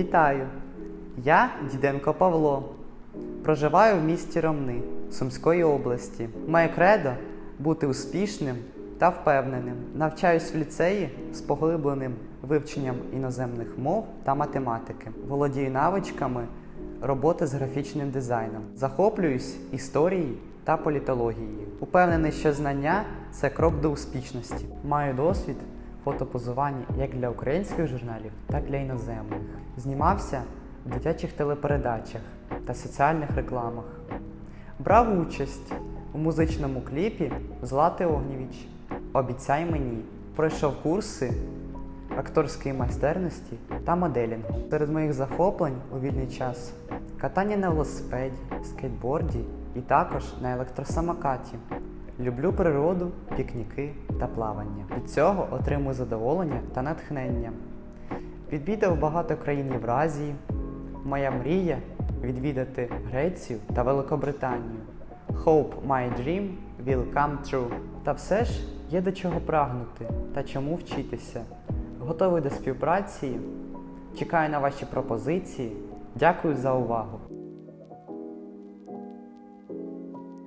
Вітаю! Я Діденко Павло. Проживаю в місті Ромни Сумської області. Моє кредо бути успішним та впевненим. Навчаюсь в ліцеї з поглибленим вивченням іноземних мов та математики. Володію навичками роботи з графічним дизайном. Захоплююсь історією та політологією. Упевнений, що знання це крок до успішності. Маю досвід фотопозування як для українських журналів, так і для іноземних. Знімався в дитячих телепередачах та соціальних рекламах. Брав участь у музичному кліпі Злати Огнєвіч Обіцяй мені. Пройшов курси акторської майстерності та моделінгу. Серед моїх захоплень у вільний час катання на велосипеді, скейтборді і також на електросамокаті. Люблю природу, пікніки та плавання. Від цього отримую задоволення та натхнення. Відвідав багато країн Євразії. Моя мрія відвідати Грецію та Великобританію. Hope my dream will come true. Та все ж є до чого прагнути та чому вчитися. Готовий до співпраці. Чекаю на ваші пропозиції. Дякую за увагу.